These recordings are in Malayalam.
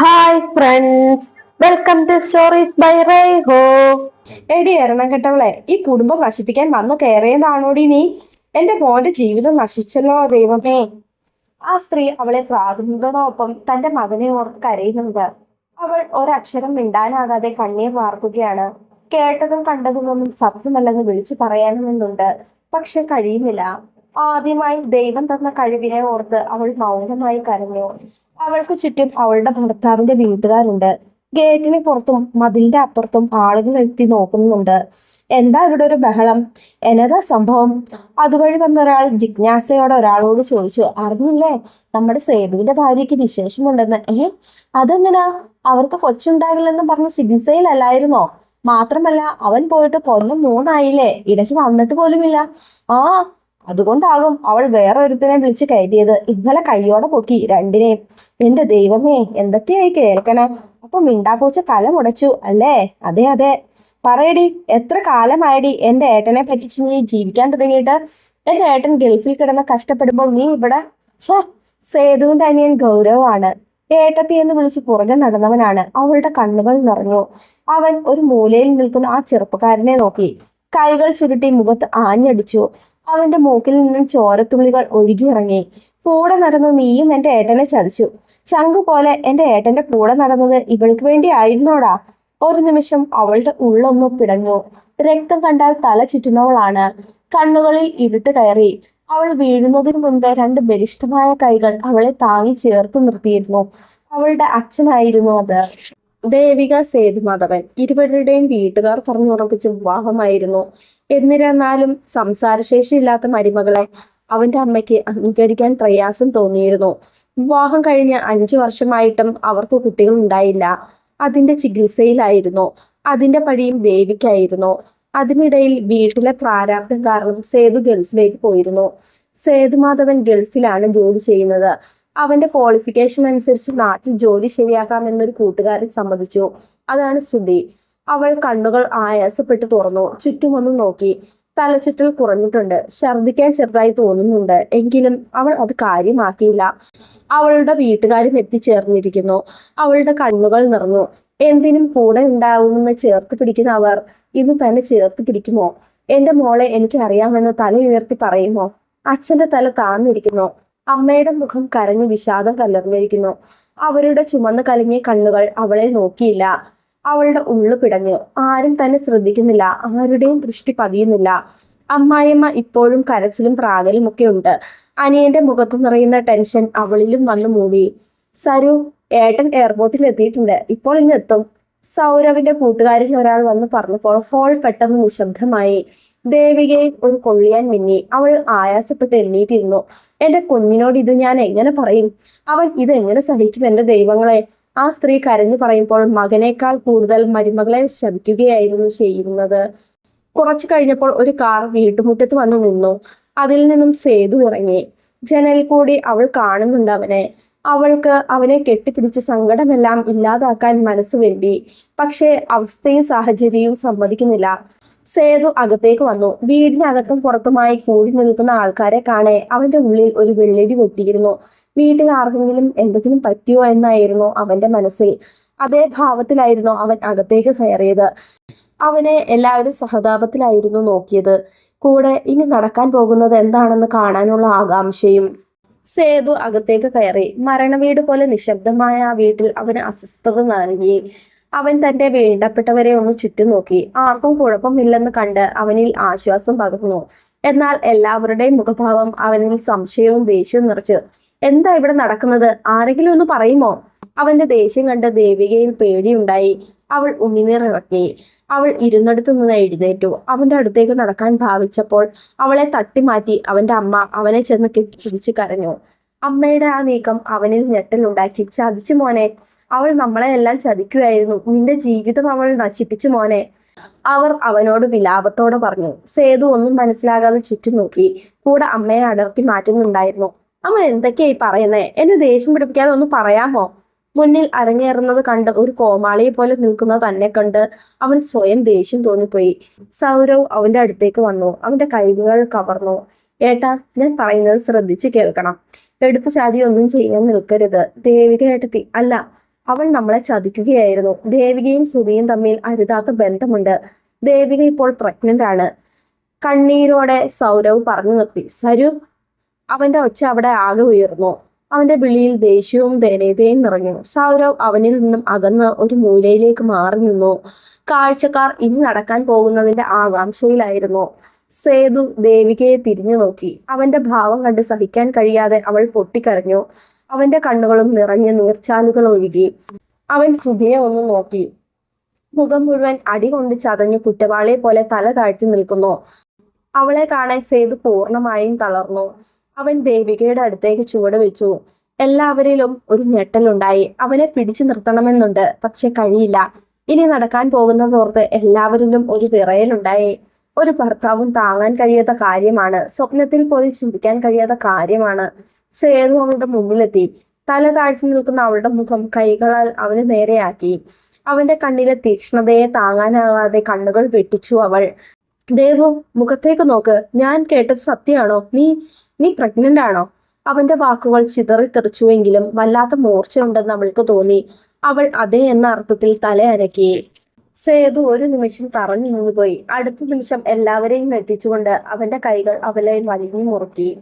Hi friends welcome to stories by റൈഹോ എടി എറണം കെട്ടവളെ ഈ കുടുംബം നശിപ്പിക്കാൻ വന്നു കയറിയതാണോടി നീ? എന്റെ മോന്റെ ജീവിതം നശിച്ചല്ലോ ദൈവമേ. ആ സ്ത്രീ അവളെ പ്രാർത്ഥനയോടൊപ്പം തന്റെ മകനെ ഓർത്ത് കരയുന്നുണ്ട്. അവൾ ഒരക്ഷരം മിണ്ടാനാകാതെ കണ്ണീർ വാർക്കുകയാണ്. കേട്ടതും കണ്ടതുമൊന്നും സത്യമല്ലെന്ന് വിളിച്ചു പറയാനുമെന്നുണ്ട്. പക്ഷെ കഴിയുന്നില്ല. ആദ്യമായി ദൈവം തന്ന കഴിവിനെ ഓർത്ത് അവൾ മൗനമായി കരഞ്ഞു. അവൾക്ക് ചുറ്റും അവളുടെ ഭർത്താവിന്റെ വീട്ടുകാരുണ്ട്. ഗേറ്റിന് പുറത്തും മതിലിന്റെ അപ്പുറത്തും ആളുകൾ എത്തി നോക്കുന്നുണ്ട്. എന്താ ഇവിടെ ഒരു ബഹളം? എന്നതാ സംഭവം? അതുവഴി വന്ന ഒരാൾ ജിജ്ഞാസയോടെ ഒരാളോട് ചോദിച്ചു അറിഞ്ഞില്ലേ? നമ്മുടെ സേതുവിന്റെ ഭാര്യയ്ക്ക് വിശേഷമുണ്ടെന്ന്. ഏ? അതെങ്ങനാ? അവർക്ക് കൊച്ചുണ്ടാകില്ലെന്ന് പറഞ്ഞ് ചികിത്സയിലല്ലായിരുന്നോ? മാത്രമല്ല അവൻ പോയിട്ട് കൊല്ലം മൂന്നായില്ലേ? ഇടയ്ക്ക് വന്നിട്ട് പോലുമില്ല. ആ അതുകൊണ്ടാകും അവൾ വേറെ ഒരുത്തിനെ വിളിച്ച് കയറ്റിയത്. ഇന്നലെ കയ്യോടെ പൊക്കി. രണ്ടിനെയും എന്റെ ദൈവമേ എന്തൊക്കെയായി കേൾക്കണേ? അപ്പൊ മിണ്ടാപ്പൂച്ച കല മുടച്ചു. അല്ലേ? അതെ അതെ. പറയടി എത്ര കാലമായടി എന്റെ ഏട്ടനെ പറ്റിച്ച് നീ ജീവിക്കാൻ തുടങ്ങിയിട്ട്? എന്റെ ഏട്ടൻ ഗൾഫിൽ കിടന്ന് കഷ്ടപ്പെടുമ്പോൾ നീ ഇവിടെ? ഛേ സേതുവിന്റെ അനിയൻ ഗൗരവമാണ്. ഏട്ടത്തി എന്ന് വിളിച്ച് പുറകെ നടന്നവനാണ്. അവളുടെ കണ്ണുകൾ നിറഞ്ഞു. അവൻ ഒരു മൂലയിൽ നിൽക്കുന്ന ആ ചെറുപ്പക്കാരനെ നോക്കി. കൈകൾ ചുരുട്ടി മുഖത്ത് ആഞ്ഞടിച്ചു. അവന്റെ മൂക്കിൽ നിന്നും ചോരത്തുള്ളികൾ ഒഴുകിയിറങ്ങി. കൂടെ നടന്നു നീയും എന്റെ ഏട്ടനെ ചതിച്ചു. ചങ്കു പോലെ എന്റെ ഏട്ടന്റെ കൂടെ നടന്നത് ഇവൾക്ക് വേണ്ടി ആയിരുന്നോടാ? ഒരു നിമിഷം അവളുടെ ഉള്ളൊന്നു പിടഞ്ഞു. രക്തം കണ്ടാൽ തല ചുറ്റുന്നവളാണ്. കണ്ണുകളിൽ ഇരുട്ട് കയറി. അവൾ വീഴുന്നതിന് മുൻപ് രണ്ട് ബലിഷ്ഠമായ കൈകൾ അവളെ താങ്ങി ചേർത്ത് നിർത്തിയിരുന്നു. അവളുടെ അച്ഛനായിരുന്നു അത്. ദേവിക സേതുമാധവൻ. ഇരുവരുടെയും വീട്ടുകാർ പറഞ്ഞുറപ്പിച്ച വിവാഹമായിരുന്നു. എന്നിരുന്നാലും സംസാരശേഷിയില്ലാത്ത മരുമകളെ അവന്റെ അമ്മയ്ക്ക് അംഗീകരിക്കാൻ പ്രയാസം തോന്നിയിരുന്നു. വിവാഹം കഴിഞ്ഞ് അഞ്ചു വർഷമായിട്ടും അവർക്ക് കുട്ടികൾ ഉണ്ടായില്ല. അതിന്റെ ചികിത്സയിലായിരുന്നു. അതിന്റെ പഴിയും ദേവിക്കായിരുന്നു. അതിനിടയിൽ വീട്ടിലെ പ്രാരാബ്ദം കാരണം സേതു ഗൾഫിലേക്ക് പോയിരുന്നു. സേതുമാധവൻ ഗൾഫിലാണ് ജോലി ചെയ്യുന്നത്. അവന്റെ ക്വാളിഫിക്കേഷൻ അനുസരിച്ച് നാട്ടിൽ ജോലി ശരിയാക്കാമെന്നൊരു കൂട്ടുകാരൻ സമ്മതിച്ചു. അതാണ് ശ്രുതി. അവൾ കണ്ണുകൾ ആയാസപ്പെട്ട് തുറന്നു. ചുറ്റുമൊന്നും നോക്കി. തലചുറ്റൽ കുറഞ്ഞിട്ടുണ്ട്. ഛർദിക്കാൻ ചെറുതായി തോന്നുന്നുണ്ട്. എങ്കിലും അവൾ അത് കാര്യമാക്കിയില്ല. അവളുടെ വീട്ടുകാരും എത്തിച്ചേർന്നിരിക്കുന്നു. അവളുടെ കണ്ണുകൾ നിറഞ്ഞു. എന്തിനും കൂടെ ഉണ്ടാവുമെന്ന് ചേർത്ത് പിടിക്കുന്ന അവർ ഇന്ന് തന്നെ ചേർത്ത് പിടിക്കുമോ? എന്റെ മോളെ എനിക്ക് അറിയാമെന്ന് തല ഉയർത്തി പറയുമോ? അച്ഛന്റെ തല താന്നിരിക്കുന്നു. അമ്മയുടെ മുഖം കരഞ്ഞു വിഷാദം കലർന്നിരിക്കുന്നു. അവരുടെ ചുമന്ന് കലങ്ങിയ കണ്ണുകൾ അവളെ നോക്കിയില്ല. അവളുടെ ഉള്ളു പിടഞ്ഞു. ആരും തന്നെ ശ്രദ്ധിക്കുന്നില്ല. ആരുടെയും ദൃഷ്ടി പതിയുന്നില്ല. അമ്മായിയമ്മ ഇപ്പോഴും കരച്ചിലും പ്രാകലും ഒക്കെ ഉണ്ട്. അനിയന്റെ മുഖത്ത് നിറയുന്ന ടെൻഷൻ അവളിലും വന്നു മൂവി സരു ഏട്ടൻ എയർപോർട്ടിൽ എത്തിയിട്ടുണ്ട്. ഇപ്പോൾ ഇങ്ങ് എത്തും. സൗരവിന്റെ കൂട്ടുകാരിൽ ഒരാൾ വന്ന് പറഞ്ഞപ്പോൾ ഹോൾ പെട്ടെന്ന് നിശബ്ദമായി. ദേവികയിൽ ഒരു കൊള്ളിയാൻ മിന്നി. അവൾ ആയാസപ്പെട്ട് എണ്ണീറ്റിരുന്നു. എന്റെ കുഞ്ഞിനോട് ഇത് ഞാൻ എങ്ങനെ പറയും? അവൻ ഇതെങ്ങനെ സഹിക്കും എന്റെ ദൈവങ്ങളെ? ആ സ്ത്രീ കരഞ്ഞു പറയുമ്പോൾ മകനേക്കാൾ കൂടുതൽ മരുമകളെ ശപിക്കുകയായിരുന്നു ചെയ്യുന്നത്. കുറച്ചു കഴിഞ്ഞപ്പോൾ ഒരു കാർ വീട്ടുമുറ്റത്ത് വന്നു നിന്നു. അതിൽ നിന്നും സേതു ഇറങ്ങി. ജനലിൽ കൂടി അവൾ കാണുന്നുണ്ട് അവനെ. അവൾക്ക് അവനെ കെട്ടിപ്പിടിച്ച് സങ്കടമെല്ലാം ഇല്ലാതാക്കാൻ മനസ്സ് വേണ്ടി പക്ഷേ അവസ്ഥയും സാഹചര്യവും സമ്മതിക്കുന്നില്ല. സേതു അകത്തേക്ക് വന്നു. വീടിനകത്തും പുറത്തുമായി കൂടി നിൽക്കുന്ന ആൾക്കാരെ കാണെ അവന്റെ ഉള്ളിൽ ഒരു വെള്ളടി പൊട്ടിയിരുന്നു. വീട്ടിൽ ആർക്കെങ്കിലും എന്തെങ്കിലും പറ്റിയോ എന്നായിരുന്നു അവന്റെ മനസ്സിൽ. അതേ ഭാവത്തിലായിരുന്നു അവൻ അകത്തേക്ക് കയറിയത്. അവനെ എല്ലാവരും സഹതാപത്തിലായിരുന്നു നോക്കിയത്. കൂടെ ഇനി നടക്കാൻ പോകുന്നത് എന്താണെന്ന് കാണാനുള്ള ആകാംക്ഷയും സേതു അകത്തേക്ക് കയറി. മരണവീട് പോലെ നിശബ്ദമായ ആ വീട്ടിൽ അവന് അസ്വസ്ഥത നൽകി അവൻ തന്റെ വേണ്ടപ്പെട്ടവരെ ഒന്ന് ചുറ്റും നോക്കി ആർക്കും കുഴപ്പമില്ലെന്ന് കണ്ട് അവനിൽ ആശ്വാസം പകർന്നു. എന്നാൽ എല്ലാവരുടെയും മുഖഭാവം അവനിൽ സംശയവും ദേഷ്യവും നിറച്ചു. എന്താ ഇവിടെ നടക്കുന്നത്? ആരെങ്കിലും ഒന്ന് പറയുമോ? അവന്റെ ദേഷ്യം കണ്ട് ദേവികയിൽ പേടിയുണ്ടായി. അവൾ ഉമിനീർ ഇറക്കി അവൾ ഇരുന്നിടത്തു നിന്ന് എഴുന്നേറ്റു. അവന്റെ അടുത്തേക്ക് നടക്കാൻ ഭാവിച്ചപ്പോൾ അവളെ തട്ടിമാറ്റി അവന്റെ അമ്മ അവനെ ചെന്ന് കെട്ടിപ്പിടിച്ച് കരഞ്ഞു. അമ്മയുടെ ആ നീക്കം അവനിൽ ഞെട്ടലുണ്ടാക്കി. ചതിച്ചു മോനെ അവൾ നമ്മളെ എല്ലാം ചതിക്കുകയായിരുന്നു നിന്റെ ജീവിതം അവൾ നശിപ്പിച്ചു മോനെ. അവർ അവനോട് വിലാപത്തോടെ പറഞ്ഞു. സേതു ഒന്നും മനസ്സിലാകാതെ ചുറ്റും നോക്കി. കൂടെ അമ്മയെ അടർത്തി മാറ്റുന്നുണ്ടായിരുന്നു. അവൻ എന്തൊക്കെയായി പറയുന്നേ? എന്നെ ദേഷ്യം പിടിപ്പിക്കാതെ ഒന്ന് പറയാമോ? മുന്നിൽ അരങ്ങേറുന്നത് കണ്ട് ഒരു കോമാളിയെ പോലെ നിൽക്കുന്നത് തന്നെ കണ്ട് അവൻ സ്വയം ദേഷ്യം തോന്നിപ്പോയി. സൗരവ് അവന്റെ അടുത്തേക്ക് വന്നു. അവന്റെ കൈകൾ കവർന്നു. ഏട്ടാ ഞാൻ പറയുന്നത് ശ്രദ്ധിച്ച് കേൾക്കണം. എടുത്ത ചാടി ഒന്നും ചെയ്യാൻ നിൽക്കരുത്. ദേവിക ഏട്ടത്തി അല്ല അവൾ നമ്മളെ ചതിക്കുകയായിരുന്നു. ദേവികയും സുധിയും തമ്മിൽ അരുതാത്ത ബന്ധമുണ്ട്. ദേവിക ഇപ്പോൾ പ്രഗ്നന്റ് ആണ്. കണ്ണീരോടെ സൗരവ് പറഞ്ഞു നിർത്തി. സരു അവന്റെ ഒച്ച അവിടെ ആകെ ഉയർന്നു. അവന്റെ വിളിയിൽ ദേഷ്യവും ദയനീതയും നിറഞ്ഞു. സൗരവ് അവനിൽ നിന്നും അകന്ന് ഒരു മൂലയിലേക്ക് മാറി നിന്നു. കാഴ്ചക്കാർ ഇനി നടക്കാൻ പോകുന്നതിന്റെ ആകാംക്ഷയിലായിരുന്നു. സേതു ദേവികയെ തിരിഞ്ഞു നോക്കി. അവന്റെ ഭാവം കണ്ട് സഹിക്കാൻ കഴിയാതെ അവൾ പൊട്ടിക്കരഞ്ഞു. അവന്റെ കണ്ണുകളും നിറഞ്ഞ് നീർച്ചാലുകൾ ഒഴുകി. അവൻ സുധിയെ ഒന്ന് നോക്കി. മുഖം മുഴുവൻ അടി കൊണ്ട് ചതഞ്ഞു കുറ്റവാളിയെ പോലെ തല താഴ്ത്തി നിൽക്കുന്നു. അവളെ കാണാൻ സേതു പൂർണമായും തളർന്നു. അവൻ ദേവികയുടെ അടുത്തേക്ക് ചുവട് വെച്ചു. എല്ലാവരിലും ഒരു ഞെട്ടലുണ്ടായി. അവനെ പിടിച്ചു നിർത്തണമെന്നുണ്ട് പക്ഷെ കഴിയില്ല. ഇനി നടക്കാൻ പോകുന്നതോർത്ത് എല്ലാവരിലും ഒരു വിറയലുണ്ടായി. ഒരു ഭർത്താവും താങ്ങാൻ കഴിയാത്ത കാര്യമാണ്. സ്വപ്നത്തിൽ പോലും ചിന്തിക്കാൻ കഴിയാത്ത കാര്യമാണ്. സേതു അവളുടെ മുന്നിലെത്തി തല താഴ്ത്തി നിൽക്കുന്ന അവളുടെ മുഖം കൈകളാൽ അവന് നേരെയാക്കി. അവന്റെ കണ്ണിലെ തീക്ഷ്ണതയെ താങ്ങാനാകാതെ കണ്ണുകൾ വെട്ടിച്ചു അവൾ. ദേവു മുഖത്തേക്ക് നോക്ക്. ഞാൻ കേട്ടത് സത്യമാണോ? നീ നീ പ്രഗ്നന്റ് ആണോ? അവന്റെ വാക്കുകൾ ചിതറിത്തെറിച്ചുവെങ്കിലും വല്ലാത്ത മൂർച്ചയുണ്ടെന്ന് അവൾക്ക് തോന്നി. അവൾ അതേ എന്ന അർത്ഥത്തിൽ തല അനക്കി. സേതു ഒരു നിമിഷം തറഞ്ഞു നിന്നുപോയി. അടുത്ത നിമിഷം എല്ലാവരെയും നെട്ടിച്ചുകൊണ്ട് അവന്റെ കൈകൾ അവളെ വലിഞ്ഞു മുറുക്കി.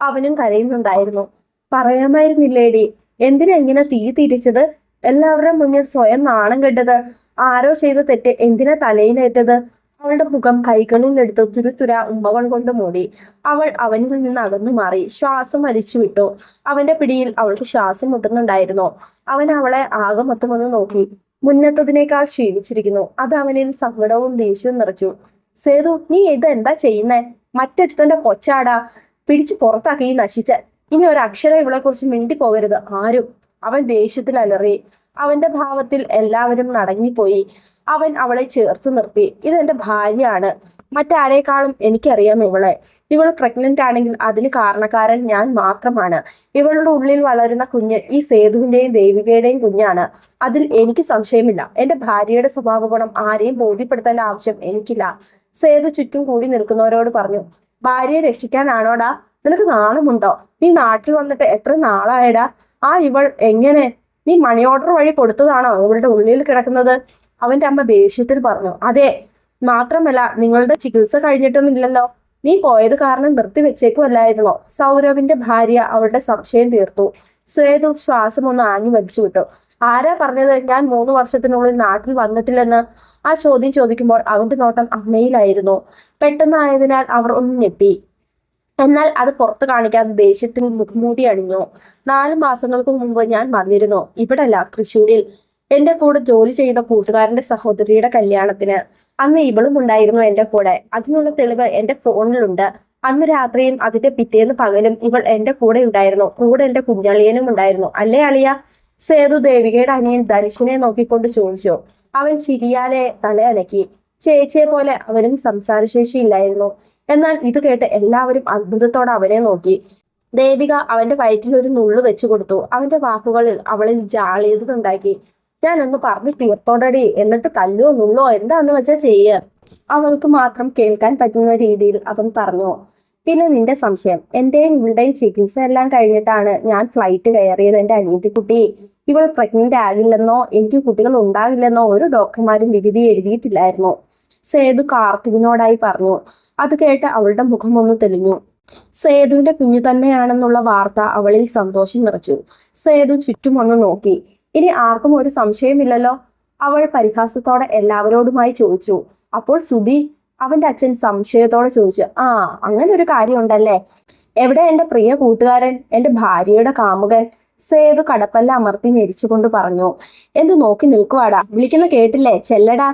അവനും കരയുന്നുണ്ടായിരുന്നു. പറയാമായിരുന്നില്ലേടി എന്തിനാ ഇങ്ങനെ തീ തിരിച്ചത്? എല്ലാവരുടെ മുന്നിൽ സ്വയം നാണം കെട്ടത്. ആരോ ചെയ്ത തെറ്റ് എന്തിനാ തലയിലേറ്റത്? അവളുടെ മുഖം കൈകളിലെടുത്ത് തുരുതുര ഉമ്മകൾ കൊണ്ട് മൂടി. അവൾ അവനിൽ നിന്ന് അകന്നു മാറി. ശ്വാസം വലിച്ചു വിട്ടു. അവന്റെ പിടിയിൽ അവൾക്ക് ശ്വാസം മുട്ടുന്നുണ്ടായിരുന്നു. അവൻ അവളെ ആകെ മൊത്തമൊന്ന് നോക്കി. മുന്നത്തതിനേക്കാൾ ക്ഷീണിച്ചിരിക്കുന്നു. അത് അവനിൽ സങ്കടവും ദേഷ്യവും നിറച്ചു. സേതു നീ ഇത് എന്താ ചെയ്യുന്നേ? മറ്റൊരുത്തന്റെ കൊച്ചാടാ. പിടിച്ചു പുറത്താക്കി നശിച്ച. ഇനി ഒരു അക്ഷരം ഇവളെ കുറിച്ച് മിണ്ടി പോകരുത് ആരും. അവൻ ദേഷ്യത്തിൽ അലറി അവന്റെ ഭാവത്തിൽ എല്ലാവരും നടങ്ങിപ്പോയി. അവൻ അവളെ ചേർത്ത് നിർത്തി. ഇതെന്റെ ഭാര്യയാണ്. മറ്റാരേക്കാളും എനിക്കറിയാം ഇവളെ. ഇവൾ പ്രഗ്നന്റ് ആണെങ്കിൽ അതിന് കാരണക്കാരൻ ഞാൻ മാത്രമാണ്. ഇവളുടെ ഉള്ളിൽ വളരുന്ന കുഞ്ഞ് ഈ സേതുവിന്റെയും ദേവികയുടെയും കുഞ്ഞാണ്. അതിൽ എനിക്ക് സംശയമില്ല. എന്റെ ഭാര്യയുടെ സ്വഭാവ ഗുണം ആരെയും ബോധ്യപ്പെടുത്തേണ്ട ആവശ്യം എനിക്കില്ല. സേതു ചുറ്റും കൂടി നിൽക്കുന്നവരോട് പറഞ്ഞു ഭാര്യയെ രക്ഷിക്കാനാണോടാ? നിനക്ക് നാണമുണ്ടോ? നീ നാട്ടിൽ വന്നിട്ട് എത്ര നാളായടാ? ആ ഇവൾ എങ്ങനെ? നീ മണി ഓർഡർ വഴി കൊടുത്തതാണോ ഇവളുടെ ഉള്ളിൽ കിടക്കുന്നത്? അവന്റെ അമ്മ ദേഷ്യത്തിൽ പറഞ്ഞു അതെ മാത്രമല്ല നിങ്ങളുടെ ചികിത്സ കഴിഞ്ഞിട്ടൊന്നുമില്ലല്ലോ. നീ പോയത് കാരണം നിർത്തിവെച്ചേക്കുമല്ലായിരുന്നോ? സൗരവിന്റെ ഭാര്യ അവളുടെ സംശയം തീർത്തു. സ്വേതു ശ്വാസം ഒന്ന് ആഞ്ഞു വലിച്ചു വിട്ടു ആരാ പറഞ്ഞത്? ഞാൻ മൂന്ന് വർഷത്തിനുള്ളിൽ നാട്ടിൽ വന്നിട്ടില്ലെന്ന്? ആ ചോദ്യം ചോദിക്കുമ്പോൾ അവന്റെ നോട്ടം അമ്മയിലായിരുന്നു. പെട്ടെന്നായതിനാൽ അവർ ഒന്ന് ഞെട്ടി. എന്നാൽ അത് പുറത്തു കാണിക്കാതെ ദേഷ്യത്തിൽ മുഖംമൂടി അണിഞ്ഞു. നാല് മാസങ്ങൾക്ക് മുമ്പ് ഞാൻ വന്നിരുന്നു. ഇവിടല്ല തൃശ്ശൂരിൽ. എന്റെ കൂടെ ജോലി ചെയ്ത കൂട്ടുകാരന്റെ സഹോദരിയുടെ കല്യാണത്തിന് അന്ന് ഇവളും ഉണ്ടായിരുന്നു എന്റെ കൂടെ. അതിനുള്ള തെളിവ് എന്റെ ഫോണിലുണ്ട്. അന്ന് രാത്രിയും അതിന്റെ പിറ്റേന്ന് പകലും ഇവൾ എന്റെ കൂടെ ഉണ്ടായിരുന്നു. കൂടെ എന്റെ കുഞ്ഞളിയനും ഉണ്ടായിരുന്നു. അല്ലേ അളിയ? സേതു ദേവികയുടെ അനിയൻ ധനുഷിനെ നോക്കിക്കൊണ്ട് ചോദിച്ചു. അവൻ ചിരിയാലെ തല അനക്കി ചേച്ചിയെ പോലെ അവനും സംസാരശേഷി ഇല്ലായിരുന്നു. എന്നാൽ ഇത് കേട്ട് എല്ലാവരും അത്ഭുതത്തോടെ അവനെ നോക്കി. ദേവിക അവന്റെ വയറ്റിൽ ഒരു നുള്ളു വെച്ചു കൊടുത്തു. അവന്റെ വാക്കുകളിൽ അവളിൽ ജാളിയതുണ്ടാക്കി ഞാൻ ഒന്ന് പറഞ്ഞു തീർത്തോടടി. എന്നിട്ട് തല്ലോ നുള്ളോ എന്താന്ന് വെച്ചാ ചെയ്യ. അവൾക്ക് മാത്രം കേൾക്കാൻ പറ്റുന്ന രീതിയിൽ അവൻ പറഞ്ഞു. പിന്നെ നിന്റെ സംശയം. എന്റെയും ഇവളുടെയും ചികിത്സ എല്ലാം കഴിഞ്ഞിട്ടാണ് ഞാൻ ഫ്ലൈറ്റ് കയറിയത് എന്റെ അനിയത്തിക്കുട്ടി. ഇവൾ പ്രഗ്നന്റ് ആകില്ലെന്നോ എനിക്ക് കുട്ടികൾ ഉണ്ടാകില്ലെന്നോ ഒരു ഡോക്ടർമാരും വിധി എഴുതിയിട്ടില്ലായിരുന്നു. സേതു കാർത്തികിനോടായി പറഞ്ഞു. അത് കേട്ട് അവളുടെ മുഖം ഒന്ന് തെളിഞ്ഞു. സേതുവിന്റെ കുഞ്ഞു തന്നെയാണെന്നുള്ള വാർത്ത അവളിൽ സന്തോഷം നിറച്ചു. സേതു ചുറ്റും ഒന്ന് നോക്കി. ഇനി ആർക്കും ഒരു സംശയമില്ലല്ലോ. അവൾ പരിഹാസത്തോടെ എല്ലാവരോടുമായി ചോദിച്ചു. അപ്പോൾ സുധി അവന്റെ അച്ഛൻ സംശയത്തോടെ ചോദിച്ചു ആ അങ്ങനെ ഒരു കാര്യം ഉണ്ടല്ലേ എവിടെ എന്റെ പ്രിയ കൂട്ടുകാരൻ എന്റെ ഭാര്യയുടെ കാമുകൻ സേതു കടപ്പല്ല അമർത്തി ഞെരിച്ചുകൊണ്ട് പറഞ്ഞു. എന്ത് നോക്കി നിൽക്കുവാടാ? വിളിക്കുന്ന കേട്ടില്ലേ? ചെല്ലടാ.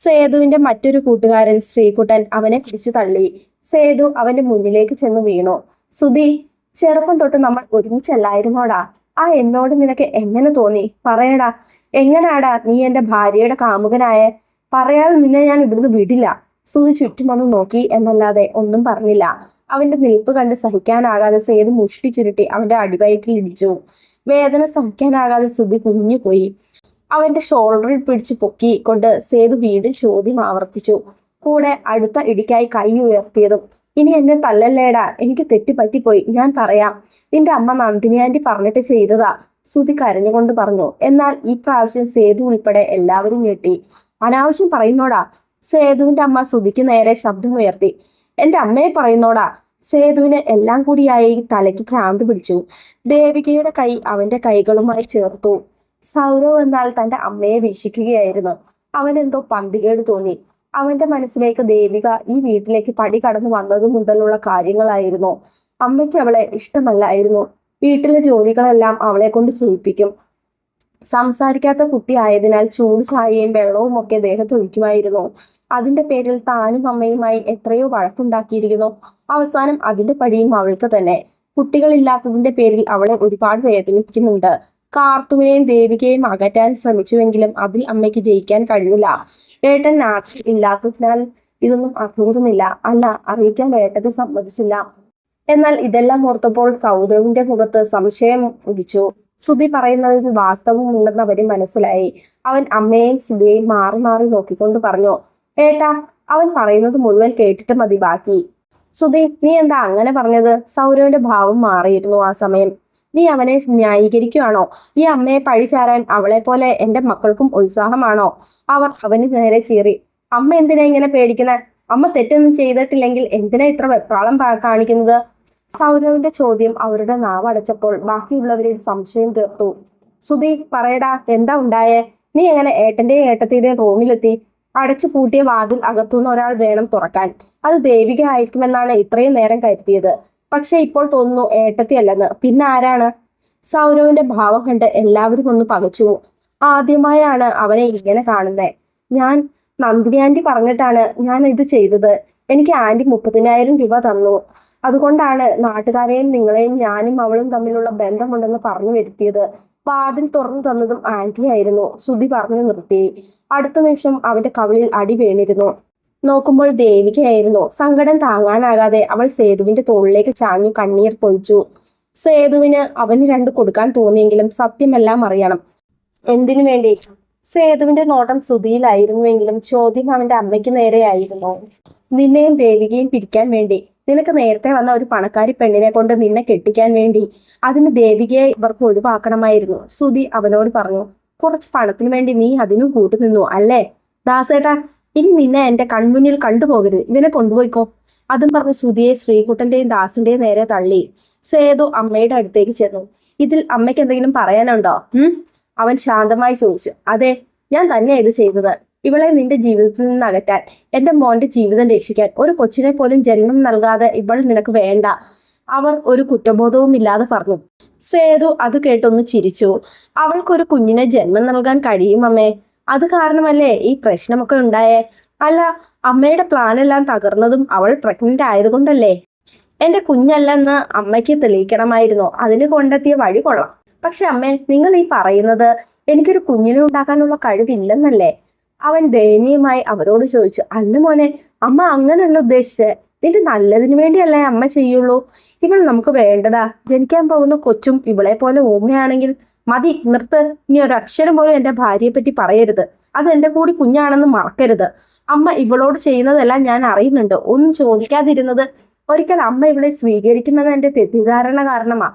സേതുവിന്റെ മറ്റൊരു കൂട്ടുകാരൻ ശ്രീകുട്ടൻ അവനെ പിടിച്ചു തള്ളി. സേതു അവന്റെ മുന്നിലേക്ക് ചെന്ന് വീണു. സുധി ചെറുപ്പം തൊട്ട് നമ്മൾ ഒരുമിച്ചല്ലായിരുന്നോടാ? ആ എന്നോട് നിനക്ക് എങ്ങനെ തോന്നി? പറയടാ. എങ്ങനാടാ നീ എന്റെ ഭാര്യയുടെ കാമുകനായ? പറയാതെ നിന്നെ ഞാൻ ഇവിടുന്ന് വിടില്ല. സുധി ചുറ്റും വന്നു നോക്കി എന്നല്ലാതെ ഒന്നും പറഞ്ഞില്ല. അവന്റെ നിൽപ്പ് കണ്ട് സഹിക്കാനാകാതെ സേത് മുഷ്ടി ചുരുട്ടി അവന്റെ അടിവയറ്റിൽ ഇടിച്ചു. വേദന സഹിക്കാനാകാതെ സുധി കുഞ്ഞുപോയി അവന്റെ ഷോൾഡറിൽ പിടിച്ചു പൊക്കി കൊണ്ട് സേതു വീണ്ടും ചോദ്യം ആവർത്തിച്ചു. കൂടെ അടുത്ത ഇടിക്കായി കൈ ഉയർത്തിയതും ഇനി എന്നെ തല്ലല്ലേടാ. എനിക്ക് തെറ്റ് പറ്റിപ്പോയി ഞാൻ പറയാം. നിന്റെ അമ്മ നന്ദിനി ആന്റി പറഞ്ഞിട്ട് ചെയ്തതാ. ശ്രുതി കരഞ്ഞുകൊണ്ട് പറഞ്ഞു. എന്നാൽ ഈ പ്രാവശ്യം സേതു ഉൾപ്പെടെ എല്ലാവരും കേട്ടി അനാവശ്യം പറയുന്നോടാ. സേതുവിന്റെ അമ്മ ശ്രുതിക്ക് നേരെ ശബ്ദം ഉയർത്തി. എന്റെ അമ്മയെ പറയുന്നോടാ. സേതുവിന് എല്ലാം കൂടിയായി തലയ്ക്ക് ഭ്രാന്ത് പിടിച്ചു. ദേവികയുടെ കൈ അവന്റെ കൈകളുമായി ചേർത്തു. സൗരവ് എന്നാൽ തന്റെ അമ്മയെ വീക്ഷിക്കുകയായിരുന്നു. അവൻ എന്തോ പന്തികേട് തോന്നി. അവന്റെ മനസ്സിലേക്ക് ദേവിക ഈ വീട്ടിലേക്ക് പടി കടന്നു വന്നത് മുതലുള്ള കാര്യങ്ങളായിരുന്നു. അമ്മയ്ക്ക് അവളെ ഇഷ്ടമല്ലായിരുന്നു. വീട്ടിലെ ജോലികളെല്ലാം അവളെ കൊണ്ട് ചെയ്യിപ്പിക്കും. സംസാരിക്കാത്ത കുട്ടി ആയതിനാൽ ചൂട് ചായയും വെള്ളവും ഒക്കെ ദേഹത്ത് ഒഴിക്കുമായിരുന്നു. അതിന്റെ പേരിൽ താനും അമ്മയുമായി എത്രയോ വഴക്കുണ്ടാക്കിയിരിക്കുന്നു. അവസാനം അതിന്റെ പടിയും അവൾക്ക് തന്നെ. കുട്ടികളില്ലാത്തതിന്റെ പേരിൽ അവളെ ഒരുപാട് വേദനിപ്പിക്കുന്നുണ്ട്. കാർത്തുവിനെയും ദേവികയെയും അകറ്റാൻ ശ്രമിച്ചുവെങ്കിലും അതിൽ അമ്മയ്ക്ക് ജയിക്കാൻ കഴിഞ്ഞില്ല. ഏട്ടൻ നാട്ടിൽ ഇല്ലാത്തതിനാൽ ഇതൊന്നും അറിഞ്ഞിരുന്നില്ല അല്ല അറിയിക്കാൻ ഏട്ടത്തെ സമ്മതിച്ചില്ല. എന്നാൽ ഇതെല്ലാം ഓർത്തപ്പോൾ സൗരവിന്റെ മുഖത്ത് സംശയം ഉദിച്ചു. സുധി പറയുന്നതിൽ വാസ്തവമുണ്ടെന്ന് അവന് മനസ്സിലായി. അവൻ അമ്മയെയും സുധിയെയും മാറി മാറി നോക്കിക്കൊണ്ട് പറഞ്ഞു ഏട്ടാ അവൻ പറയുന്നത് മുഴുവൻ കേട്ടിട്ട് മതി ബാക്കി. സുധി നീ എന്താ അങ്ങനെ പറഞ്ഞത്? സൗരവിന്റെ ഭാവം മാറിയിരുന്നു ആ സമയം. നീ അവനെ ന്യായീകരിക്കുകയാണോ ഈ അമ്മയെ പഴിചാരാൻ അവളെ പോലെ എന്റെ മക്കൾക്കും ഉത്സാഹമാണോ? അവർ അവന് നേരെ ചീറി. അമ്മ എന്തിനാ ഇങ്ങനെ പേടിക്കുന്നത് അമ്മ തെറ്റൊന്നും ചെയ്തിട്ടില്ലെങ്കിൽ എന്തിനാ ഇത്ര വെപ്രാളം കാണിക്കുന്നത്? സൗരവിന്റെ ചോദ്യം അവരുടെ നാവ് അടച്ചപ്പോൾ ബാക്കിയുള്ളവരിൽ സംശയം തീർത്തു. സുധി പറയടാ എന്താ ഉണ്ടായേ? നീ എങ്ങനെ ഏട്ടന്റെയും ഏട്ടത്തിയുടെയും റൂമിലെത്തി? അടച്ചു പൂട്ടിയ വാതിൽ അകത്തുനിന്ന് ഒരാൾ വേണം തുറക്കാൻ. അത് ദേവിക ആയിരിക്കുമെന്നാണ് ഇത്രയും നേരം കരുതിയത്. പക്ഷെ ഇപ്പോൾ തോന്നുന്നു ഏട്ടത്തി അല്ലെന്ന്. പിന്നെ ആരാണ്? സൗരവിന്റെ ഭാവം കണ്ട് എല്ലാവരും ഒന്ന് പകച്ചു. ആദ്യമായാണ് അവനെ ഇങ്ങനെ കാണുന്നത് ഞാൻ നന്ദിനി ആന്റി പറഞ്ഞിട്ടാണ് ഞാൻ ഇത് ചെയ്തത്. എനിക്ക് ആന്റി മുപ്പതിനായിരം രൂപ തന്നു. അതുകൊണ്ടാണ് നാട്ടുകാരെയും നിങ്ങളെയും ഞാനും അവളും തമ്മിലുള്ള ബന്ധമുണ്ടെന്ന് പറഞ്ഞു വരുത്തിയത്. വാതിൽ തുറന്നു തന്നതും ആന്റി ആയിരുന്നു. സുധി പറഞ്ഞു നിർത്തി. അടുത്ത നിമിഷം അവന്റെ കവിളിൽ അടി വീണിരുന്നു. നോക്കുമ്പോൾ ദേവികയായിരുന്നു. സങ്കടം താങ്ങാനാകാതെ അവൾ സേതുവിന്റെ തോളിലേക്ക് ചാഞ്ഞു കണ്ണീർ പൊഴിച്ചു. സേതുവിന് അവന് രണ്ട് കൊടുക്കാൻ തോന്നിയെങ്കിലും സത്യമെല്ലാം അറിയണം. എന്തിനു വേണ്ടി? സേതുവിന്റെ നോട്ടം ശ്രുതിയിലായിരുന്നുവെങ്കിലും ചോദ്യം അവന്റെ അമ്മയ്ക്ക് നേരെയായിരുന്നു. നിന്നെയും ദേവികയും പിരിക്കാൻ വേണ്ടി. നിനക്ക് നേരത്തെ വന്ന ഒരു പണക്കാരി പെണ്ണിനെ കൊണ്ട് നിന്നെ കെട്ടിക്കാൻ വേണ്ടി. അതിന് ദേവികയെ ഇവർക്ക് ഒഴിവാക്കണമായിരുന്നു. സുധി അവനോട് പറഞ്ഞു കുറച്ച് പണത്തിന് വേണ്ടി നീ അതിനും കൂട്ടുനിന്നു അല്ലേ? ദാസേട്ടാ ഇനി നിന്നെ എന്റെ കൺമുന്നിൽ കണ്ടുപോകരുത്. ഇവനെ കൊണ്ടുപോയിക്കോ. അതും പറഞ്ഞ് സുധിയെ ശ്രീകുട്ടന്റെയും ദാസിന്റെയും നേരെ തള്ളി. സേതു അമ്മയുടെ അടുത്തേക്ക് ചെന്നു. ഇതിൽ അമ്മയ്ക്ക് എന്തെങ്കിലും പറയാനുണ്ടോ? ഉം? അവൻ ശാന്തമായി ചോദിച്ചു. അതെ ഞാൻ തന്നെയാ ഇത് ചെയ്തത്. ഇവളെ നിന്റെ ജീവിതത്തിൽ നിന്ന് അകറ്റാൻ എന്റെ മോന്റെ ജീവിതം രക്ഷിക്കാൻ. ഒരു കൊച്ചിനെ പോലും ജന്മം നൽകാതെ ഇവൾ നിനക്ക് വേണ്ട. അവർ ഒരു കുറ്റബോധവും ഇല്ലാതെ പറഞ്ഞു. സേതു അത് കേട്ടൊന്ന് ചിരിച്ചു. അവൾക്കൊരു കുഞ്ഞിനെ ജന്മം നൽകാൻ കഴിയും അമ്മേ. അത് കാരണമല്ലേ ഈ പ്രശ്നമൊക്കെ ഉണ്ടായേ? അല്ല അമ്മയുടെ പ്ലാനെല്ലാം തകർന്നതും അവൾ പ്രഗ്നന്റ് ആയതുകൊണ്ടല്ലേ? എന്റെ കുഞ്ഞല്ലെന്ന് അമ്മയ്ക്ക് തെളിയിക്കണമായിരുന്നു. അതിന് കൊണ്ടെത്തിയ വഴി കൊള്ളാം. പക്ഷെ അമ്മ നിങ്ങൾ ഈ പറയുന്നത് എനിക്കൊരു കുഞ്ഞിനെ ഉണ്ടാക്കാനുള്ള കഴിവില്ലെന്നല്ലേ? അവൻ ദയനീയമായി അവരോട് ചോദിച്ചു അല്ല മോനെ അമ്മ അങ്ങനല്ല ഉദ്ദേശിച്ചത് നിന്റെ നല്ലതിനു വേണ്ടിയല്ലേ അമ്മ ചെയ്യുള്ളൂ. ഇവൾ നമുക്ക് വേണ്ടതാ. ജനിക്കാൻ പോകുന്ന കൊച്ചും ഇവളെ പോലെ ഓമയാണെങ്കിൽ മതി നിർത്ത്. ഇനി ഒരു അക്ഷരം പോലും എന്റെ ഭാര്യയെ പറ്റി പറയരുത്. അത് എന്റെ കൂടി കുഞ്ഞാണെന്ന് മറക്കരുത്. അമ്മ ഇവളോട് ചെയ്യുന്നതെല്ലാം ഞാൻ അറിയുന്നുണ്ട്. ഒന്നും ചോദിക്കാതിരുന്നത് ഒരിക്കൽ അമ്മ ഇവളെ സ്വീകരിക്കുമെന്ന എന്റെ തെറ്റിദ്ധാരണ കാരണമാ.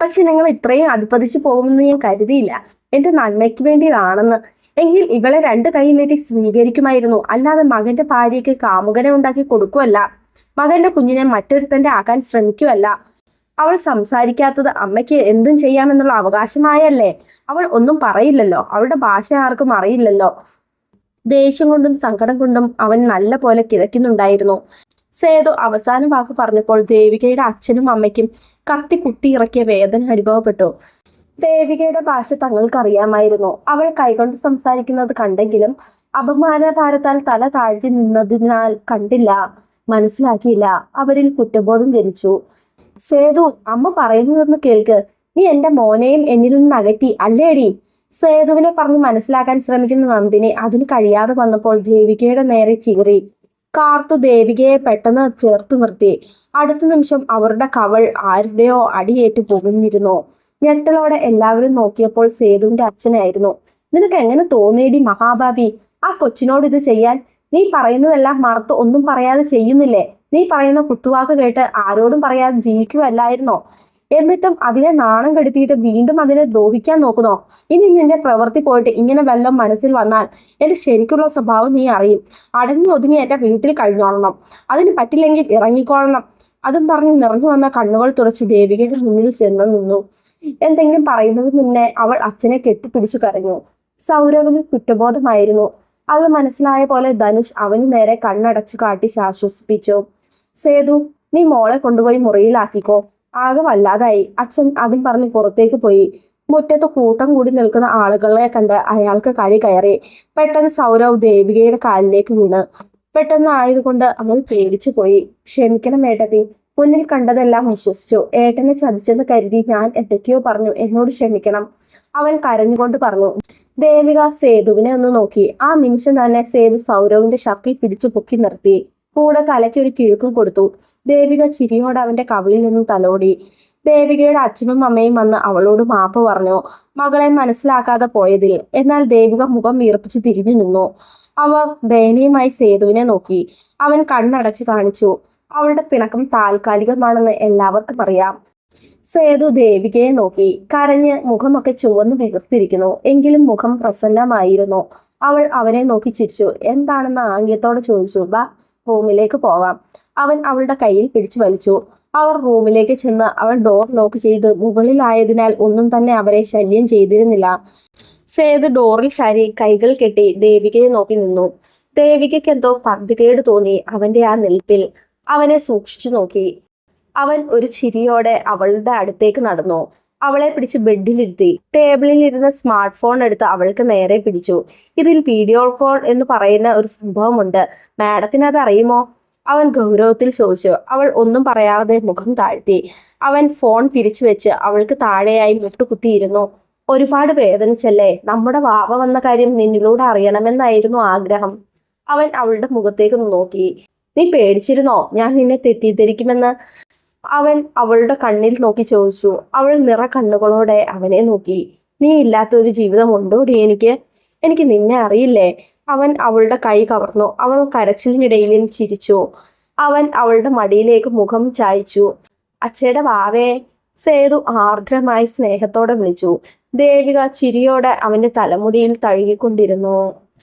പക്ഷെ നിങ്ങൾ ഇത്രയും അതിപ്പതിച്ചു പോകുമെന്ന് ഞാൻ കരുതിയില്ല. എന്റെ നന്മയ്ക്ക് വേണ്ടിയാണെന്ന് എങ്കിൽ ഇവളെ രണ്ട് കൈ നീട്ടി സ്വീകരിക്കുമായിരുന്നു. അല്ലാതെ മകന്റെ ഭാര്യയ്ക്ക് കാമുകനെ ഉണ്ടാക്കി കൊടുക്കുമല്ല മകന്റെ കുഞ്ഞിനെ മറ്റൊരുത്തന്റെ ആക്കാൻ ശ്രമിക്കുവല്ല. അവൾ സംസാരിക്കാത്തത് അമ്മയ്ക്ക് എന്തും ചെയ്യാമെന്നുള്ള അവകാശമായല്ലേ? അവൾ ഒന്നും പറയില്ലല്ലോ. അവളുടെ ഭാഷ ആർക്കും അറിയില്ലല്ലോ. ദേഷ്യം കൊണ്ടും സങ്കടം കൊണ്ടും അവൻ നല്ല പോലെ കിതയ്ക്കുന്നുണ്ടായിരുന്നു. സേതു അവസാന വാക്ക് പറഞ്ഞപ്പോൾ ദേവികയുടെ അച്ഛനും അമ്മയ്ക്കും കത്തി കുത്തി ഇറക്കിയ വേദന അനുഭവപ്പെട്ടു. ദേവികയുടെ ഭാഷ തങ്ങൾക്ക് അറിയാമായിരുന്നു അവൾ കൈകൊണ്ട് സംസാരിക്കുന്നത് കണ്ടെങ്കിലും അപമാനഭാരത്താൽ തല താഴ്ത്തി നിന്നതിനാൽ കണ്ടില്ല മനസ്സിലാക്കിയില്ല. അവരിൽ കുറ്റബോധം ജനിച്ചു. സേതു അമ്മ പറയുന്നതെന്ന് കേൾക്ക്. നീ എന്റെ മോനെയും എന്നിൽ നിന്ന് അകറ്റി അല്ലേടി? സേതുവിനെ പറഞ്ഞ് മനസ്സിലാക്കാൻ ശ്രമിക്കുന്ന നന്ദിനി അതിന് കഴിയാതെ വന്നപ്പോൾ ദേവികയുടെ നേരെ ചീറി കാർത്തു ദേവികയെ പെട്ടെന്ന് ചേർത്ത് നിർത്തി. അടുത്ത നിമിഷം അവരുടെ കവൾ ആരുടെയോ അടിയേറ്റ് പുകഞ്ഞിരുന്നു. ഞെട്ടലോടെ എല്ലാവരും നോക്കിയപ്പോൾ സേതുവിന്റെ അച്ഛനായിരുന്നു. നിനക്ക് എങ്ങനെ തോന്നിയടി മഹാഭാവി? ആ കൊച്ചിനോട് ഇത് ചെയ്യാൻ? നീ പറയുന്നതെല്ലാം മറത്ത് ഒന്നും പറയാതെ ചെയ്യുന്നില്ലേ? നീ പറയുന്ന കുത്തുവാക്ക് കേട്ട് ആരോടും പറയാതെ ജീവിക്കുമല്ലായിരുന്നോ എന്നിട്ടും അതിനെ നാണം കെടുത്തിയിട്ട് വീണ്ടും അതിനെ ദ്രോഹിക്കാൻ നോക്കുന്നോ? ഇനി നിന്റെ പ്രവൃത്തി പോയിട്ട് ഇങ്ങനെ വല്ലതും മനസ്സിൽ വന്നാൽ എന്റെ ശരിക്കുള്ള സ്വഭാവം നീ അറിയും. അടങ്ങി ഒതുങ്ങി എന്റെ വീട്ടിൽ കഴിഞ്ഞോളണം. അതിന് പറ്റില്ലെങ്കിൽ ഇറങ്ങിക്കോളണം. അതും പറഞ്ഞ് നിറഞ്ഞു വന്ന കണ്ണുകൾ തുടച്ച് ദേവികയുടെ മുന്നിൽ ചെന്ന് നിന്നു. എന്തെങ്കിലും പറയുന്നത് മുന്നേ അവൾ അച്ഛനെ കെട്ടിപ്പിടിച്ചു കരഞ്ഞു. സൗരവിന് കുറ്റബോധമായിരുന്നു. അത് മനസ്സിലായ പോലെ ധനുഷ് അവന് നേരെ കണ്ണടച്ചു കാട്ടി ആശ്വസിപ്പിച്ചു സേതു നീ മോളെ കൊണ്ടുപോയി മുറിയിലാക്കിക്കോ. ആകെ വല്ലാതായി. അച്ഛൻ അതും പറഞ്ഞ് പുറത്തേക്ക് പോയി. മുറ്റത്ത് കൂട്ടം കൂടി നിൽക്കുന്ന ആളുകളെ കണ്ട് അയാൾക്ക് കരി കയറി. പെട്ടെന്ന് സൗരവ് ദേവികയുടെ കാലിലേക്ക് വീണ്. പെട്ടെന്ന് ആയതുകൊണ്ട് അവൾ പേടിച്ചു പോയി. ക്ഷമിക്കണം ഏട്ടത്തി. മുന്നിൽ കണ്ടതെല്ലാം വിശ്വസിച്ചു. ഏട്ടനെ ചതിച്ചെന്ന് കരുതി ഞാൻ എന്തൊക്കെയോ പറഞ്ഞു. എന്നോട് ക്ഷമിക്കണം. അവൻ കരഞ്ഞുകൊണ്ട് പറഞ്ഞു. ദേവിക സേതുവിനെ ഒന്ന് നോക്കി. ആ നിമിഷം തന്നെ സേതു സൗരവിന്റെ ഷർട്ടിൽ പിടിച്ചു പൊക്കി നിർത്തി. കൂടെ തലയ്ക്ക് ഒരു കിഴുക്കും കൊടുത്തു. ദേവിക ചിരിയോടെ അവന്റെ കവിളിൽ നിന്നും തലോടി. ദേവികയുടെ അച്ഛനും അമ്മയും വന്ന് അവളോട് മാപ്പ് പറഞ്ഞു. മകളെ മനസ്സിലാക്കാതെ പോയതിൽ. എന്നാൽ ദേവിക മുഖം വീർപ്പിച്ച് തിരിഞ്ഞു നിന്നു. അവർ ദയനീയമായി സേതുവിനെ നോക്കി. അവൻ കണ്ണടച്ച് കാണിച്ചു. അവളുടെ പിണക്കം താൽക്കാലികമാണെന്ന് എല്ലാവർക്കും അറിയാം. സേതു ദേവികയെ നോക്കി. കരഞ്ഞ് മുഖമൊക്കെ ചുവന്ന് വികർത്തിരിക്കുന്നു എങ്കിലും മുഖം പ്രസന്നമായിരുന്നു. അവൾ അവനെ നോക്കി ചിരിച്ചു. എന്താണെന്ന് ആംഗ്യത്തോടെ ചോദിച്ചു. ബാ റൂമിലേക്ക് പോകാം. അവൻ അവളുടെ കയ്യിൽ പിടിച്ചു വലിച്ചു. അവർ റൂമിലേക്ക് ചെന്ന് അവൾ ഡോർ ലോക്ക് ചെയ്ത് മുകളിലായതിനാൽ ഒന്നും തന്നെ അവരെ ശല്യം ചെയ്തിരുന്നില്ല. സേത് ഡോറിൽ ശരി കൈകൾ കെട്ടി ദേവികയെ നോക്കി നിന്നു. ദേവികയ്ക്ക് എന്തോ പന്തികേട് തോന്നി അവന്റെ ആ നിൽപ്പിൽ. അവനെ സൂക്ഷിച്ചു നോക്കി. അവൻ ഒരു ചിരിയോടെ അവളുടെ അടുത്തേക്ക് നടന്നു. അവളെ പിടിച്ച് ബെഡിലിരുത്തി. ടേബിളിൽ ഇരുന്ന സ്മാർട്ട് ഫോൺ എടുത്ത് അവൾക്ക് നേരെ പിടിച്ചു. ഇതിൽ വീഡിയോ കോൾ എന്ന് പറയുന്ന ഒരു സംഭവമുണ്ട്. മാഡത്തിന് അത് അറിയുമോ? അവൻ ഗൗരവത്തിൽ ചോദിച്ചു. അവൾ ഒന്നും പറയാതെ മുഖം താഴ്ത്തി. അവൻ ഫോൺ തിരിച്ചു വെച്ച് അവൾക്ക് താഴെയായി മുട്ടുകുത്തിയിരുന്നു. ഒരുപാട് വേദനിച്ചല്ലേ? നമ്മുടെ വാവ വന്ന കാര്യം നിന്നിലൂടെ അറിയണമെന്നായിരുന്നു ആഗ്രഹം. അവൻ അവളുടെ മുഖത്തേക്ക് നോക്കി. നീ പേടിച്ചിരുന്നോ? ഞാൻ നിന്നെ തെറ്റിദ്ധരിക്കുമെന്ന്? അവൻ അവളുടെ കണ്ണിൽ നോക്കി ചോദിച്ചു. അവൾ നിറ കണ്ണുകളോടെ അവനെ നോക്കി. നീ ഇല്ലാത്ത ഒരു ജീവിതം ഉണ്ടോടി എനിക്ക്? എനിക്ക് നിന്നെ അറിയില്ലേ? അവൻ അവളുടെ കൈ കവർന്നു. അവൾ കരച്ചിലിനിടയിലും ചിരിച്ചു. അവൻ അവളുടെ മടിയിലേക്ക് മുഖം ചായച്ചു. അച്ഛയുടെ വാവേ സേതു ആർദ്രമായി സ്നേഹത്തോടെ വിളിച്ചു. ദേവിക ചിരിയോടെ അവന്റെ തലമുടിയിൽ തഴുകിക്കൊണ്ടിരുന്നു.